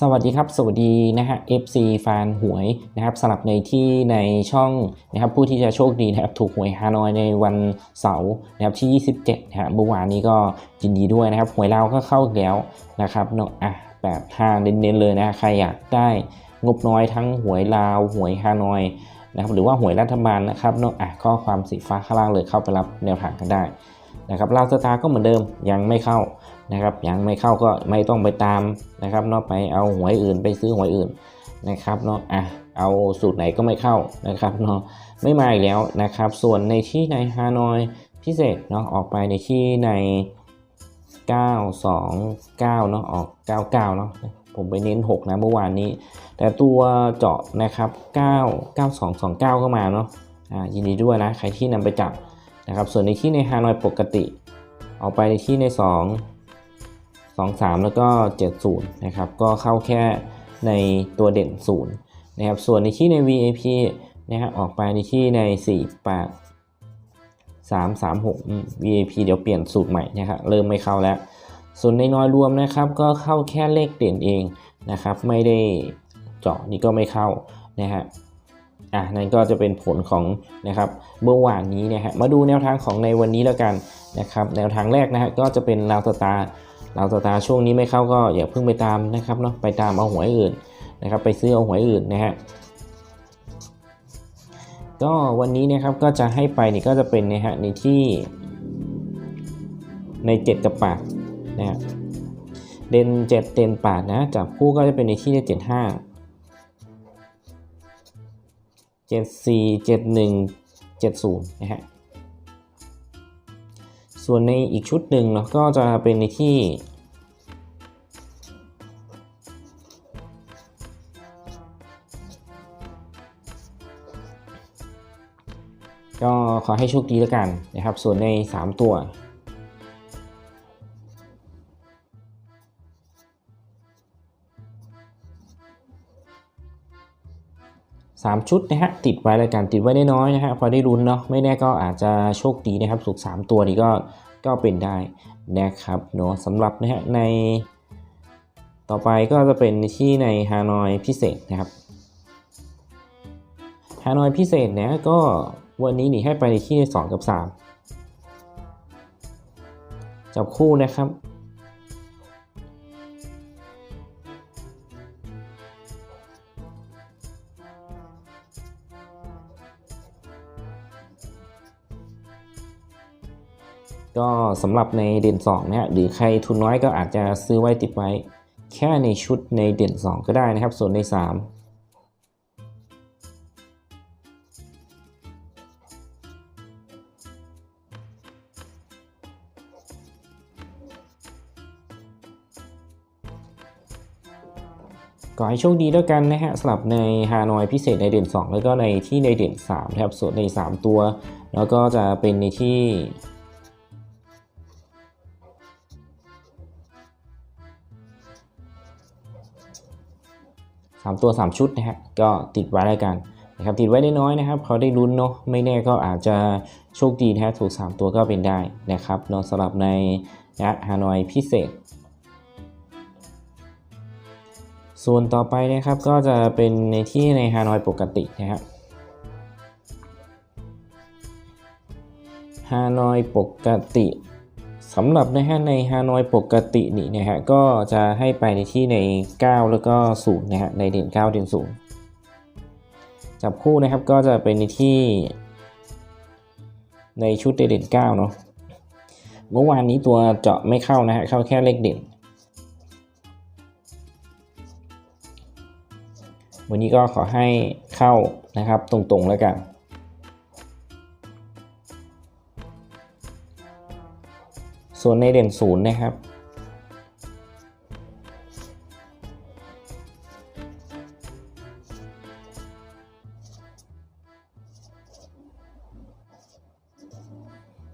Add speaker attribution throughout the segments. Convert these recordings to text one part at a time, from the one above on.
Speaker 1: สวัสดีครับ สวัสดีนะฮะ FC แฟนหวยนะครับสำหรับในที่ในช่องนะครับผู้ที่จะโชคดีนะครับถูกหวยฮานอยในวันเสาร์นะครับที่ 27นะฮะเมื่อวานนี้ก็ยินดีด้วยนะครับ หวยเราก็เข้าแล้วนะครับเนาะอะแบบห้าเน้นๆเลยนะใครอยากได้งบน้อยทั้งหวยลาวหวยฮานอยนะครับหรือว่าหวยรัฐบาลนะครับเนาะอะข้อความสีฟ้าข้างล่างเลยเข้าไปรับแนวทางกันได้ นะครับลาวสตาร์ก็เหมือนเดิมยังไม่เข้านะครับยังไม่เข้าก็ไม่ต้องไปตามนะครับเนาะไปเอาหวยอื่นไปซื้อหวยอื่นนะครับเนาะอะเอาสูตรไหนก็ไม่เข้านะครับเนาะไม่มาอีกแล้วนะครับ ส่วนในที่ในฮานอยพิเศษเนาะออกไปในที่ใน 929เนาะออก 99เนาะผมไปเน้น 6 นะเมื่อวานนี้ แต่ตัวเจาะนะครับ 9 9229ก็มาเนาะอ่ายินดีด้วยนะ ใครที่นำไปจับ นะครับ ส่วนในที่ในฮานอยปกติออกไปในที่ใน 2 2 3 แล้วก็ 70 นะครับ ก็เข้าแค่ในตัวเด่น 0 นะครับ ส่วนในที่ใน VAP นะฮะออกไปในที่ใน 48 3 3 6อืม VAP เดี๋ยวเปลี่ยนสูตรใหม่นะครับเริ่มไม่เข้าแล้ว ส่วนในน้อยรวมนะครับก็เข้าแค่เลขเด่นเองนะครับ ไม่ได้เจาะนี่ก็ไม่เข้านะฮะ อะนั่นก็จะเป็นผลของนะครับเมื่อวานนี้นะฮะมาดูแนวทางของในวันนี้แล้วกันนะครับแนวทางแรกนะฮะก็จะเป็นลาวสตาร์ลาวสตาร์ช่วงนี้ไม่เข้าก็อย่าเพิ่งไปตามนะครับเนาะไปตามเอาหวยอื่นนะครับไปซื้อเอาหวยอื่นนะฮะก็วันนี้นะครับก็จะให้ไปนี่ก็จะเป็นนะฮะในที่ใน 7 กับ 8 นะฮะเด่น7เด่น8นะจับคู่ก็จะเป็นในที่ใน 7 5 เจ็ดสี่เจ็ดหนึ่งเจ็ดศูนย์นะฮะส่วนในอีกชุดหนึ่งเนาะก็จะเป็นในที่ก็ขอให้โชคดีแล้วกันนะครับ ส่วนใน 3 ตัว สามชุดนะฮะติดไว้รายการติดไว้ได้น้อยนะฮะพอได้ลุ้นเนาะไม่แน่ก็อาจจะโชคดีนะครับสุกสามตัวนี้ก็ก็เป็นได้นะครับเนาะสำหรับนะฮะใน ต่อไปก็จะเป็นที่ในฮานอยพิเศษนะครับฮานอยพิเศษเนี่ยก็วันนี้หนีให้ไปในที่ใน2กับ 3 จับคู่นะครับ ก็สำหรับในเด่น2เนี่ยหรือใครทุนน้อยก็อาจจะซื้อไว้ติดไว้ แค่ในชุดในเด่น 2 ก็ได้นะครับ ส่วนใน 3ก็ให้โชคดีด้วยกันนะฮะสำหรับในฮานอยพิเศษในเด่น 2 แล้วก็ในที่ในเด่น3นะครับส่วนใน 3 ตัว แล้วก็จะเป็นในที่ สามตัว 3 ชุดนะฮะก็ติดไว้แล้วกันนะครับติดไว้ได้น้อยนะครับพอได้ลุ้นเนาะไม่แน่ก็อาจจะโชคดีนะฮะถูก 3 ตัวก็เป็นได้นะครับเนาะสำหรับในนะฮานอยพิเศษ ส่วนต่อไปนะครับก็จะเป็นในที่ในฮานอยปกตินะครับฮานอยปกติ สำหรับนะฮะในฮานอยปกตินี่นะฮะก็จะให้ไปในที่ใน 9 แล้วก็0นะฮะในเด่น 9 เด่น0จับคู่นะครับก็จะเป็นในที่ในชุดเด่น 9 เนาะเมื่อวานนี้ตัวเจาะไม่เข้านะฮะเข้าแค่เลขเด่น วันนี้ก็ขอให้เข้านะครับตรงๆแล้วกัน ส่วนในเด่นศูนย์นะครับ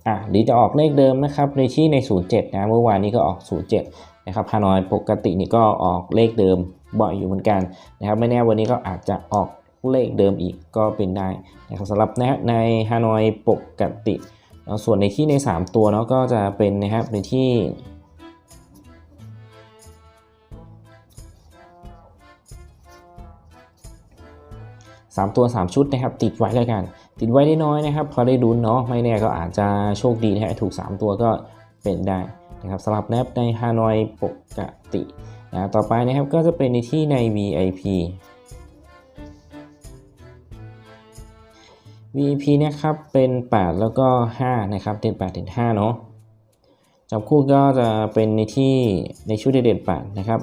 Speaker 1: อะหรือจะออกเลขเดิมนะครับในที่ใน 07 นะเมื่อวานนี้ก็ออก 07 นะครับฮานอยปกตินี่ก็ออกเลขเดิมบ่อยอยู่เหมือนกันนะครับ ไม่แน่วันนี้ก็อาจจะออกเลขเดิมอีกก็เป็นได้นะครับสำหรับนะฮะในฮานอยปกติ ส่วนในที่ใน 3 ตัวเนาะก็จะเป็นนะครับในที่ 3 ตัว 3 ชุดนะครับ ติดไว้แล้วกัน ติดไว้ได้น้อยนะครับ พอได้ดุนเนาะไม่แน่ก็อาจจะโชคดีนะฮะถูก 3 ตัวก็เป็นได้นะครับสำหรับแนบในฮานอยปกตินะต่อไปนะครับก็จะเป็นในที่ใน VIP VP นะครับเป็น 8 แล้วก็ 5 นะครับเด่น8เด่น5เนาะจับคู่ก็จะเป็นในที่ในชุดเด่น8นะครับ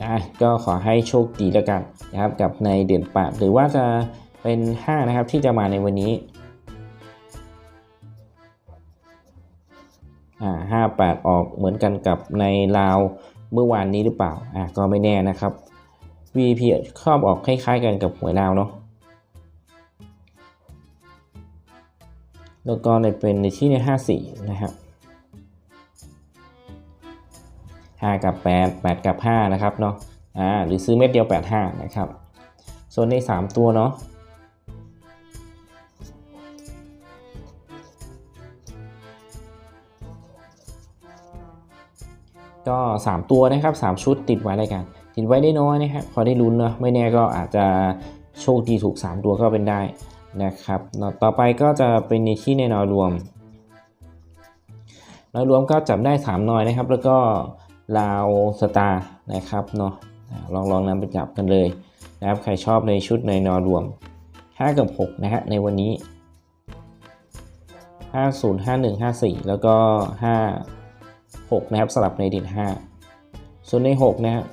Speaker 1: นะก็ขอให้โชคดีแล้วกันนะครับกับในเด่น8หรือว่าจะเป็น 5 นะครับที่จะมาในวันนี้ ห้าแปดออกเหมือนกันกับในลาวเมื่อวานนี้หรือเปล่าอ่าก็ไม่แน่นะครับ VP ครอบออกคล้ายๆกันกับหวยลาวเนาะแล้วก็ในเป็นในที่ใน54นะครับ5กับ8 8กับ5นะครับเนาะอ่าหรือซื้อเม็ดเดียว85นะครับ ส่วนใน3ตัวเนาะ ก็ 3 ตัวนะครับ 3 ชุดติดไว้รายการติดไว้ได้น้อยนะครับพอได้ลุ้นเนาะไม่แน่ก็อาจจะโชคดีถูก 3 ตัวก็เป็นได้นะครับเนาะต่อไปก็จะเป็นในที่ในนอยรวมนอยรวมก็จับได้ 3นอยนะครับ แล้วก็ลาวสตาร์นะครับเนาะลองลองนำไปจับกันเลยนะครับใครชอบในชุดในนอยรวม 5 กับ 6 นะฮะในวันนี้ 50 51 54 แล้วก็ 5 6 นะครับสลับในดิน 5 ส่วนใน 6 นะฮะ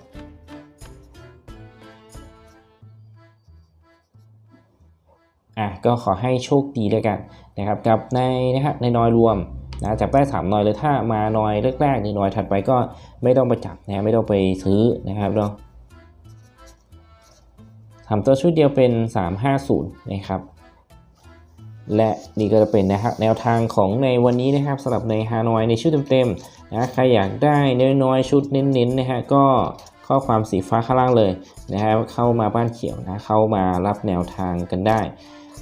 Speaker 1: อะก็ขอให้โชคดีด้วยกันนะครับกับในนะฮะในนอยรวมนะจับได้3นอยเลยถ้ามานอยแรกๆหรือนอยถัดไปก็ไม่ต้องไปจับนะไม่ต้องไปซื้อนะครับเนาะทำตัวชุดเดียวเป็น 350 นะครับ และนี่ก็จะเป็นนะฮะแนวทางของในวันนี้นะครับสำหรับในฮานอยในชุดเต็มๆนะใครอยากได้น้อยๆชุดเน้นๆนะฮะก็ข้อความสีฟ้าข้างล่างเลยนะครับเข้ามาบ้านเขียวนะเข้ามารับแนวทางกันได้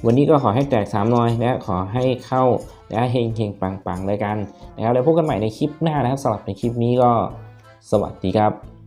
Speaker 1: วันนี้ก็ขอให้แตก3น้อยนะขอให้เข้านะเฮงเฮงๆปังๆเลยกันนะครับแล้วพบกันใหม่ในคลิปหน้านะครับสำหรับในคลิปนี้ก็สวัสดีครับ